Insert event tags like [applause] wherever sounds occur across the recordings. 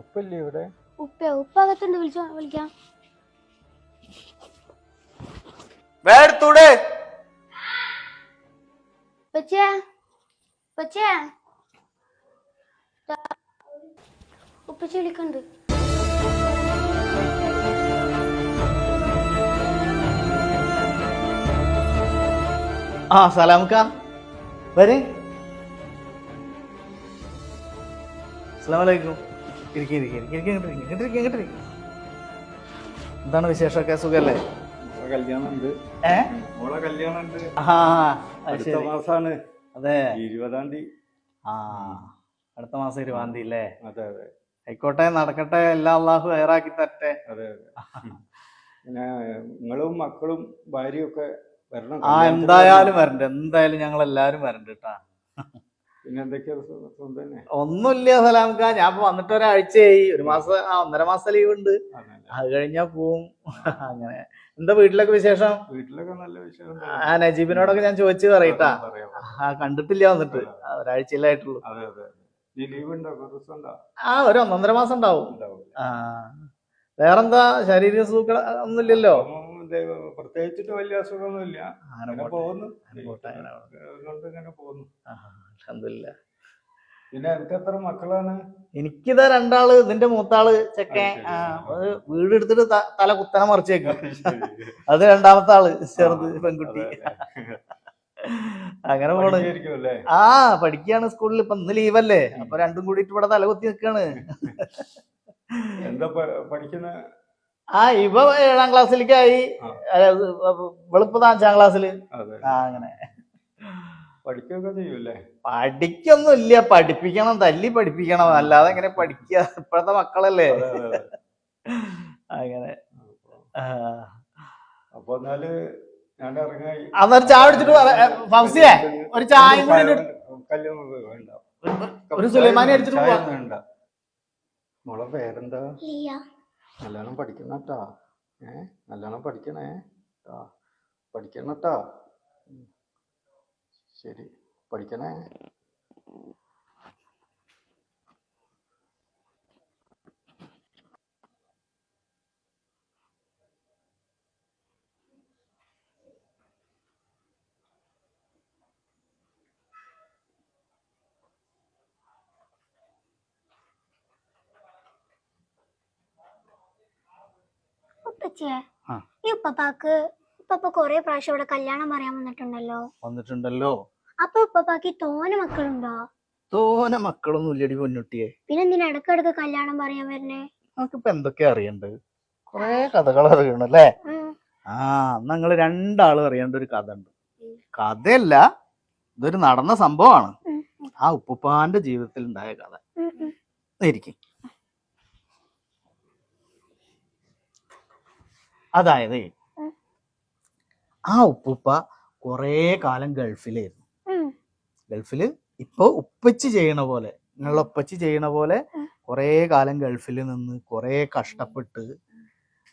ഉപ്പല്ലേ ഇവിടെ? ഉപ്പ ഉപ്പ അകത്തുണ്ട് വിളിച്ചോ വിളിക്കാം. വേടുത്തൂടെ ഉപ്പച്ചേ ഉപ്പച്ചേ. ഉപ്പച്ചി വിളിക്കണ്ട്. ആ സലാമക്ക വരെ. അസ്സലാമലൈക്കും ഇരിക്കും ഇരിക്കും ഇരിക്കും ഇരിക്കും ഇരിക്കും ഇരിക്കും എന്താണ് വിശേഷമൊക്കെ? സുഖല്ലേ? കല്യാണം അതെ ഇരുപതാം തീയതി. ആ അടുത്ത മാസം ഇരുപതാം തീയതി അല്ലേ? അതെ അതെ. ആയിക്കോട്ടെ നടക്കട്ടെ. എല്ലാ അള്ളാഹു ഹയറാക്കി തരട്ടെ. അതെ അതെ. പിന്നെ നിങ്ങളും മക്കളും ഭാര്യയും ഒക്കെ വരണം. ആ എന്തായാലും വരണ്ട. എന്തായാലും ഞങ്ങൾ എല്ലാരും വരണ്ട കേട്ടാ ഒന്നുമില്ല സലാംക്ക ഞാൻ ഇപ്പൊ വന്നിട്ട് ഒരാഴ്ചയായി. ഒരു മാസം ആ ഒന്നര മാസം ലീവ് ഉണ്ട്. അതെ, കഴിഞ്ഞാ പോവും. [laughs] അങ്ങനെ. എന്താ വീട്ടിലൊക്കെ വിശേഷം? വീട്ടിലൊക്കെ നല്ല വിശേഷം ആ നജീബിനോടൊക്കെ ഞാൻ ചോദിച്ചു പറയട്ടാ. ആ കണ്ടിട്ടില്ല വന്നിട്ട്. ഒരാഴ്ചയിലായിട്ടുള്ളൂ. ആ ഒരു ഒന്നൊന്നര മാസം ഉണ്ടാവും. ഉണ്ടാവും. ആ. വേറെന്താ? ശാരീരിക സുഖ ഒന്നുമില്ലല്ലോ? പ്രത്യേകിച്ചിട്ട് വലിയ അസുഖമൊന്നുമില്ല. അങ്ങനെ. പോകുന്നു. അതുകൊണ്ട് ഇങ്ങനെ ആ, പിന്നെ എനിക്ക് എത്ര മക്കളാണ്? എനിക്കിതാ രണ്ടാൾ ഇതിന്റെ മൂത്താൾ ചെക്കൻ. വീട് എടുത്തിട്ട് തല കുത്തനെ മറിച്ചേക്കും. അത് രണ്ടാമത്തെ ആൾ ചെറുത് പെൺകുട്ടി. അങ്ങനെ പോണ. ആ പഠിക്കാണ് സ്കൂളിൽ ഇപ്പൊ ഇന്ന് ലീവല്ലേ. അപ്പൊ രണ്ടും കൂടിയിട്ട് ഇവിടെ തലകുത്തി നിൽക്കാണ് എന്താ പഠിക്കുന്ന ആ ഇവ ഏഴാം ക്ലാസ്സിലേക്കായി. ആയി വെളുപ്പത് അഞ്ചാം ക്ലാസ്സിൽ. ആ അങ്ങനെ. പഠിക്കുകയൊക്കെ ചെയ്യൂലേ പഠിക്കൊന്നും ഇല്ല പഠിപ്പിക്കണം തല്ലി പഠിപ്പിക്കണം. അല്ലാതെ എങ്ങനെ പഠിക്കുക ഇപ്പോഴത്തെ മക്കളല്ലേ. അങ്ങനെ. അപ്പൊ എന്നാൽ ഞാൻ ഇറങ്ങി അന്നൊരു ചായ അടിച്ചിട്ട് ഫൗസിയെ ഒരു ചായയും കൂടി ഒരു സുലൈമാനി അടിച്ചിട്ട് ചായ പോവാ. മോളെ പേരെന്താ? ലിയ. നല്ലോണം പഠിക്കണം കേട്ടാ ഏ? നല്ലോണം പഠിക്കണേ. ട്ടാ. പഠിക്കണം കേട്ടാ. ശരി. പഠിക്കണേ. ആ. ഈ ഉപ്പപ്പാക്ക് ഉപ്പപ്പ കൊറേ പ്രാവശ്യം ഇവിടെ കല്യാണം പറയാൻ വന്നിട്ടുണ്ടല്ലോ. വന്നിട്ടുണ്ടല്ലോ. അപ്പൊ ഉപ്പപ്പാക്ക് തോനെ മക്കളുണ്ടോ? തോനെ മക്കളൊന്നും ഇല്ലടി പൊന്നുട്ടിയെ. പിന്നെ എന്തിനാ ഇടക്കിടക്ക് കല്യാണം പറയാൻ വരുന്നേ? നമുക്കിപ്പോ എന്തൊക്കെ അറിയണ്ട്? കൊറേ കഥകൾ അറിയണം അല്ലേ. ആ. ഞങ്ങൾ രണ്ടാളും അറിയേണ്ട ഒരു കഥ ഉണ്ട് കഥയല്ല ഇതൊരു നടന്ന സംഭവമാണ്. ആ ഉപ്പുപ്പാന്റെ ജീവിതത്തിൽ ഉണ്ടായ കഥ. ഇരിക്കും അതായത് ആ ഉപ്പുപ്പ കുറേ കാലം ഗൾഫിലായിരുന്നു. ഗൾഫിൽ ഇപ്പൊ ഉപ്പച്ചി ചെയ്യണ പോലെ നിങ്ങളുടെ ഉപ്പച്ചി ചെയ്യണ പോലെ. കുറേ കാലം ഗൾഫിൽ നിന്ന് കുറേ കഷ്ടപ്പെട്ട്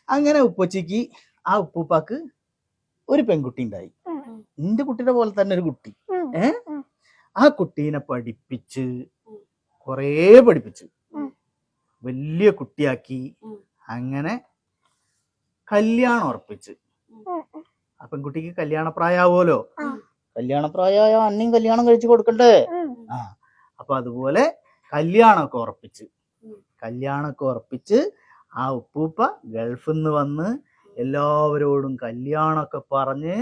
അങ്ങനെ ഉപ്പച്ചിക്ക് ആ ഉപ്പുപ്പാക്ക് ഒരു പെൺകുട്ടി ഉണ്ടായി. എന്റെ കുട്ടിയുടെ പോലെ തന്നെ ഒരു കുട്ടി. ഏ? ആ കുട്ടീനെ പഠിപ്പിച്ച് കുറേ പഠിപ്പിച്ച് വലിയ കുട്ടിയാക്കി അങ്ങനെ കല്യാണം ഉറപ്പിച്ച്. ആ പെൺകുട്ടിക്ക് കല്യാണപ്രായാവോലോ കല്യാണപ്രായ അന്നയും കല്യാണം കഴിച്ചു കൊടുക്കണ്ടേ. ആ. അപ്പൊ അതുപോലെ കല്യാണമൊക്കെ ഉറപ്പിച്ച്. കല്യാണമൊക്കെ ഉറപ്പിച്ച് ആ ഉപ്പൂപ്പ ഗൾഫിൽ നിന്ന് വന്ന് എല്ലാവരോടും കല്യാണമൊക്കെ പറഞ്ഞ്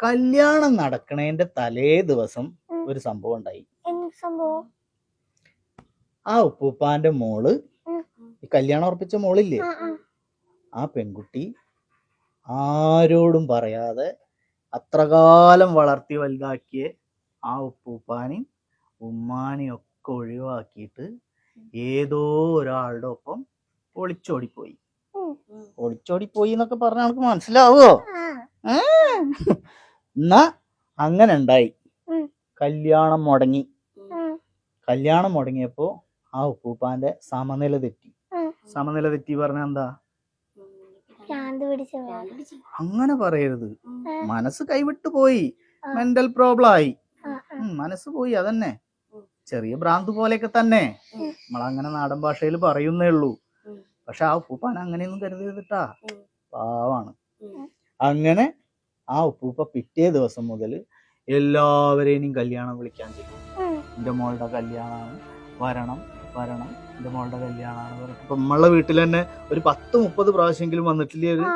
കല്യാണം നടക്കണേന്റെ തലേ ദിവസം ഒരു സംഭവം ഉണ്ടായി. എന്ത് സംഭവം? ആ ഉപ്പൂപ്പാന്റെ മോൾ ഈ കല്യാണം ഉറപ്പിച്ച മോളില്ലേ? ആ, പെൺകുട്ടി ആരോടും പറയാതെ അത്രകാലം വളർത്തി വലുതാക്കിയ ആ ഉപ്പൂപ്പാനെയും ഉമ്മാനെയും ഒക്കെ ഒഴിവാക്കിയിട്ട് ഏതോ ഒരാളുടെ ഒപ്പം ഒളിച്ചോടിപ്പോയി. ഒളിച്ചോടിപ്പോയി എന്നൊക്കെ പറഞ്ഞാൽ നമുക്ക് മനസ്സിലാവോ. എന്നാ അങ്ങനെ ഉണ്ടായി കല്യാണം മുടങ്ങി കല്യാണം മുടങ്ങിയപ്പോ ആ ഉപ്പൂപ്പാന്റെ സമനില തെറ്റി. സമനില തെറ്റി പറഞ്ഞ എന്താ അങ്ങനെ പറയരുത്. മനസ്സ് കൈവിട്ടു പോയി. മെന്റൽ പ്രോബ്ലം ആയി. മനസ്സ് പോയി അതന്നെ. ചെറിയ ഭ്രാന്ത് പോലെയൊക്കെ തന്നെ. നമ്മളങ്ങനെ നാടൻ ഭാഷയിൽ പറയുന്നേ ഉള്ളൂ. പക്ഷെ ആ ഉപ്പൂപ്പാൻ അങ്ങനെയൊന്നും കരുതരുതിട്ടാ. പാവാണ്. അങ്ങനെ ആ ഉപ്പൂപ്പ പിറ്റേ ദിവസം മുതൽ എല്ലാവരെയും കല്യാണം വിളിക്കാൻ ചെയ്യും. എന്റെ എന്റെ മോളുടെ കല്യാണമാണ്. വരണം. വരണം. എന്റെ മോളുടെ കല്യാണമാണ്. പറഞ്ഞിട്ട് ഇപ്പൊ നമ്മളെ വീട്ടിൽ തന്നെ ഒരു പത്ത് മുപ്പത് പ്രാവശ്യമെങ്കിലും വന്നിട്ടില്ലേ ഒരു ആ.